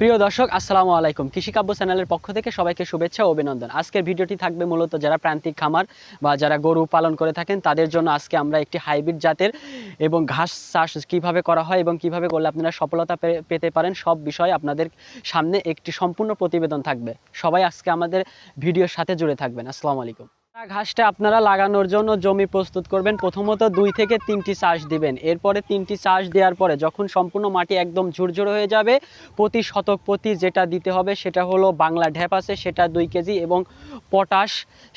প্রিয় দর্শক, আসসালামু আলাইকুম। কৃষিকাব্য চ্যানেলের পক্ষ থেকে সবাইকে শুভেচ্ছা ও অভিনন্দন। আজকের ভিডিওটি থাকবে মূলত যারা প্রান্তিক খামার বা যারা গরু পালন করে থাকেন, তাদের জন্য আজকে আমরা একটি হাইব্রিড জাতের এবং ঘাস চাষ কীভাবে করা হয় এবং কীভাবে করলে আপনারা সফলতা পেতে পারেন, সব বিষয়ে আপনাদের সামনে একটি সম্পূর্ণ প্রতিবেদন থাকবে। সবাই আজকে আমাদের ভিডিওর সাথে জুড়ে থাকবেন। আসসালামু আলাইকুম। ঘাসটা আপনারা লাগানোর জন্য জমি প্রস্তুত করবেন। প্রথমত দুই থেকে তিনটি চাষ দিবেন। এরপরে তিনটি চাষ দেওয়ার পরে যখন সম্পূর্ণ মাটি একদম ঝুরঝুরে হয়ে যাবে, প্রতি শতক প্রতি যেটা দিতে হবে সেটা হলো বাংলা ঢ্যাপ আছে, সেটা দুই কেজি এবং পটাশ,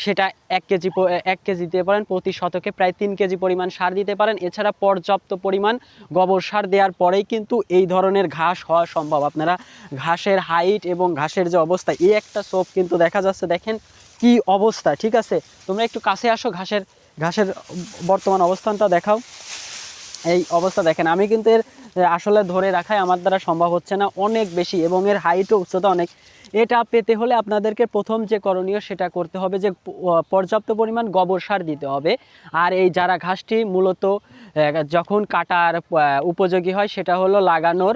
সেটা এক কেজি এক কেজি দিতে পারেন। প্রতি শতকে প্রায় তিন কেজি পরিমাণ সার দিতে পারেন। এছাড়া পর্যাপ্ত পরিমাণ গোবর সার দেওয়ার পরেই কিন্তু এই ধরনের ঘাস হওয়া সম্ভব। আপনারা ঘাসের হাইট এবং ঘাসের যে অবস্থা, এই একটা সোপ কিন্তু দেখা যাচ্ছে। দেখেন কি অবস্থা? ঠিক আছে? তোমরা একটু কাছে আসো, ঘাসের ঘাসের বর্তমান অবস্থানটা দেখাও। এই অবস্থা দেখেন, আমি কিন্তু এর আসলে ধরে রাখাই আমার দ্বারা সম্ভব হচ্ছে না, অনেক বেশি এবং এর হাইট ও উচ্চতা অনেক। এটা পেতে হলে আপনাদেরকে প্রথম যে করণীয় সেটা করতে হবে যে পর্যাপ্ত পরিমাণ গোবর সার দিতে হবে। আর এই যারা ঘাসটি মূলত যখন কাটার উপযোগী হয় সেটা হলো লাগানোর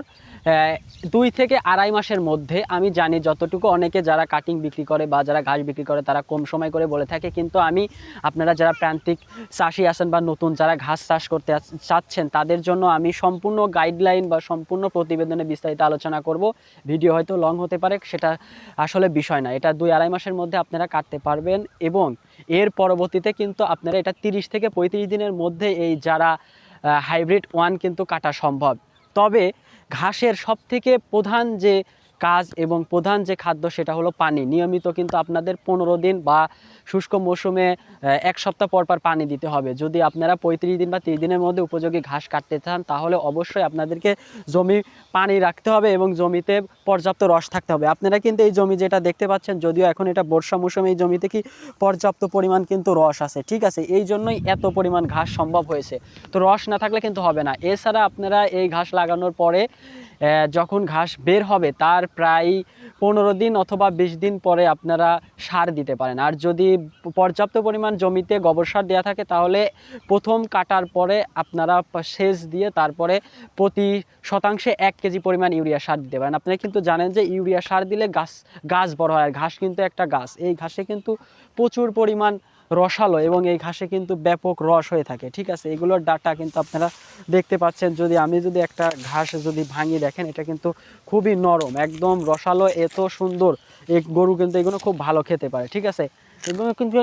দুই থেকে আড়াই মাসের মধ্যে আমি জানি যতটুকু অনেকে যারা কাটিং বিক্রি করে বা যারা ঘাস বিক্রি করে, তারা কম সময় করে বলে থাকে। কিন্তু আমি, আপনারা যারা প্রান্তিক চাষি আছেন বা নতুন যারা ঘাস চাষ করতে চাচ্ছেন, তাদের জন্য আমি সম্পূর্ণ গাইডলাইন বা সম্পূর্ণ প্রতিবেদনে বিস্তারিত আলোচনা করব। ভিডিও হয়তো লং হতে পারে, সেটা আসলে বিষয় না। এটা দুই আড়াই মাসের মধ্যে আপনারা কাটতে পারবেন এবং এর পরবর্তীতে কিন্তু আপনারা এটা তিরিশ থেকে পঁয়ত্রিশ দিনের মধ্যে এই যারা হাইব্রিড ওয়ান কিন্তু কাটা সম্ভব। তবে ঘাসের সবথেকে প্রধান যে কাজ এবং প্রধান যে খাদ্য সেটা হলো পানি। নিয়মিত কিন্তু আপনাদের পনেরো দিন বা শুষ্ক মৌসুমে এক সপ্তাহ পর পর পানি দিতে হবে। যদি আপনারা পঁয়ত্রিশ দিন বা তিরিশ দিনের মধ্যে উপযোগী ঘাস কাটতে চান, তাহলে অবশ্যই আপনাদেরকে জমি পানি রাখতে হবে এবং জমিতে পর্যাপ্ত রস থাকতে হবে। আপনারা কিন্তু এই জমি যেটা দেখতে পাচ্ছেন, যদিও এখন এটা বর্ষা মৌসুমে এই জমিতে কি পর্যাপ্ত পরিমাণ কিন্তু রস আছে। ঠিক আছে, এই জন্যই এত পরিমাণ ঘাস সম্ভব হয়েছে। তো রস না থাকলে কিন্তু হবে না। এছাড়া আপনারা এই ঘাস লাগানোর পরে যখন ঘাস বের হবে তার প্রায় পনেরো দিন অথবা বিশ দিন পরে আপনারা সার দিতে পারেন। আর যদি পর্যাপ্ত পরিমাণ জমিতে গোবর সার দেওয়া থাকে তাহলে প্রথম কাটার পরে আপনারা সেচ দিয়ে তারপরে প্রতি শতাংশে এক কেজি পরিমাণ ইউরিয়া সার দিতে পারেন। আপনারা কিন্তু জানেন যে ইউরিয়া সার দিলে গাছ গাছ বড় হয় আর ঘাস কিন্তু একটা গাছ। এই ঘাসে কিন্তু প্রচুর পরিমাণ রসালো এবং এই ঘাসে কিন্তু ব্যাপক রস হয়ে থাকে, ঠিক আছে? এগুলোর ডাটা কিন্তু আপনারা দেখতে পাচ্ছেন। যদি আমি যদি একটা ঘাস যদি ভাঙি দেখেন, এটা কিন্তু খুবই নরম, একদম রসালো, এত সুন্দর। এই গরু কিন্তু এগুলো খুব ভালো খেতে পারে, ঠিক আছে? এগুলো কিন্তু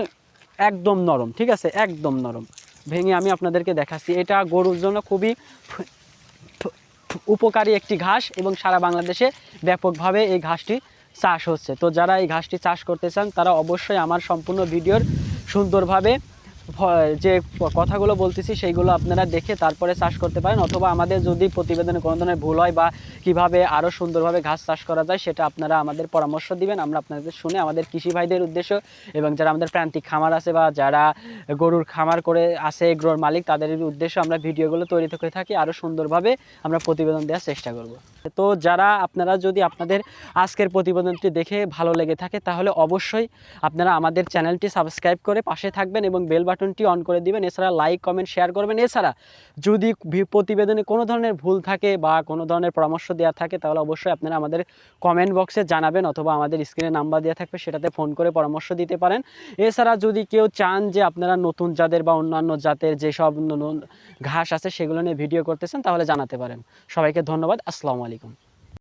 একদম নরম, ঠিক আছে? একদম নরম। ভেঙে আমি আপনাদেরকে দেখাচ্ছি, এটা গরুর জন্য খুবই উপকারী একটি ঘাস এবং সারা বাংলাদেশে ব্যাপকভাবে এই ঘাসটি চাষ হচ্ছে। তো যারা এই ঘাসটি চাষ করতে চান, তারা অবশ্যই আমার সম্পূর্ণ ভিডিওর সুন্দরভাবে যে কথাগুলো বলতেছি সেইগুলো আপনারা দেখে তারপরে চাষ করতে পারেন অথবা আমাদের যদি প্রতিবেদনে কোনো ধরনের ভুল হয় বা কীভাবে আরও সুন্দরভাবে ঘাস চাষ করা যায়, সেটা আপনারা আমাদের পরামর্শ দিবেন। আমরা আপনাদের শুনে আমাদের কৃষি ভাইদের উদ্দেশ্য এবং যারা আমাদের প্রান্তিক খামার আছে বা যারা গরুর খামার করে আছে এগ্রোর মালিক, তাদের উদ্দেশ্য আমরা ভিডিওগুলো তৈরি করে থাকি আরও সুন্দরভাবে আমরা প্রতিবেদন দেওয়ার চেষ্টা করব। তো যারা আপনারা যদি আপনাদের আজকের প্রতিবেদনটি দেখে ভালো লেগে থাকে, তাহলে অবশ্যই আপনারা আমাদের চ্যানেলটি সাবস্ক্রাইব করে পাশে থাকবেন এবং বেল বাটনটি অন করে দিবেন। এছাড়া লাইক কমেন্ট শেয়ার করবেন। এছাড়া যদি প্রতিবেদনে কোনো ধরনের ভুল থাকে বা কোনো ধরনের পরামর্শ দেওয়া থাকে, তাহলে অবশ্যই আপনারা আমাদের কমেন্ট বক্সে জানাবেন অথবা আমাদের স্ক্রিনে নাম্বার দেওয়া থাকবে, সেটাতে ফোন করে পরামর্শ দিতে পারেন। এছাড়া যদি কেউ চান যে আপনারা নতুন জাতের বা অন্যান্য জাতের যেসব ঘাস আছে, সেগুলো নিয়ে ভিডিও করতেছেন, তাহলে জানাতে পারেন। সবাইকে ধন্যবাদ। আসসালামু আলাইকুম।